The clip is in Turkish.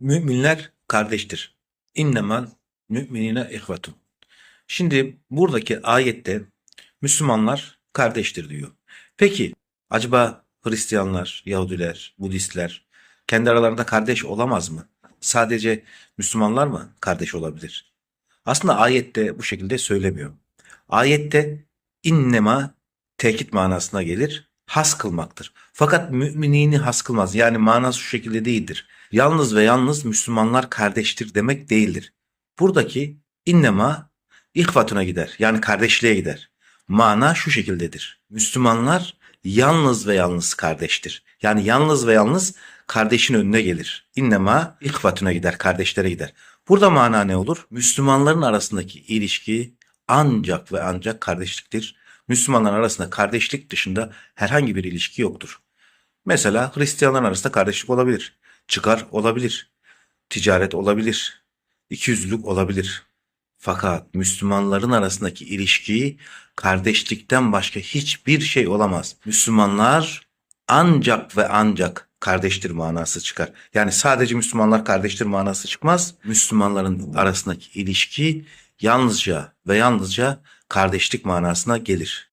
Müminler kardeştir. İnnemal müminine ihvetun. Şimdi buradaki ayette Müslümanlar kardeştir diyor. Peki acaba Hristiyanlar, Yahudiler, Budistler kendi aralarında kardeş olamaz mı? Sadece Müslümanlar mı kardeş olabilir? Aslında ayette bu şekilde söylemiyor. Ayette innema tekit manasına gelir. Has kılmaktır. Fakat müminini has kılmaz. Yani manası şu şekilde değildir. Yalnız ve yalnız Müslümanlar kardeştir demek değildir. Buradaki innema ihvatuna gider. Yani kardeşliğe gider. Mana şu şekildedir. Müslümanlar yalnız ve yalnız kardeştir. Yani yalnız ve yalnız kardeşin önüne gelir. İnnema ihvatuna gider, kardeşlere gider. Burada mana ne olur? Müslümanların arasındaki ilişki ancak ve ancak kardeşliktir. Müslümanlar arasında kardeşlik dışında herhangi bir ilişki yoktur. Mesela Hristiyanlar arasında kardeşlik olabilir. Çıkar olabilir. Ticaret olabilir. İkiyüzlülük olabilir. Fakat Müslümanların arasındaki ilişki kardeşlikten başka hiçbir şey olamaz. Müslümanlar ancak ve ancak kardeştir manası çıkar. Yani sadece Müslümanlar kardeştir manası çıkmaz. Müslümanların arasındaki ilişki yalnızca ve yalnızca kardeşlik manasına gelir.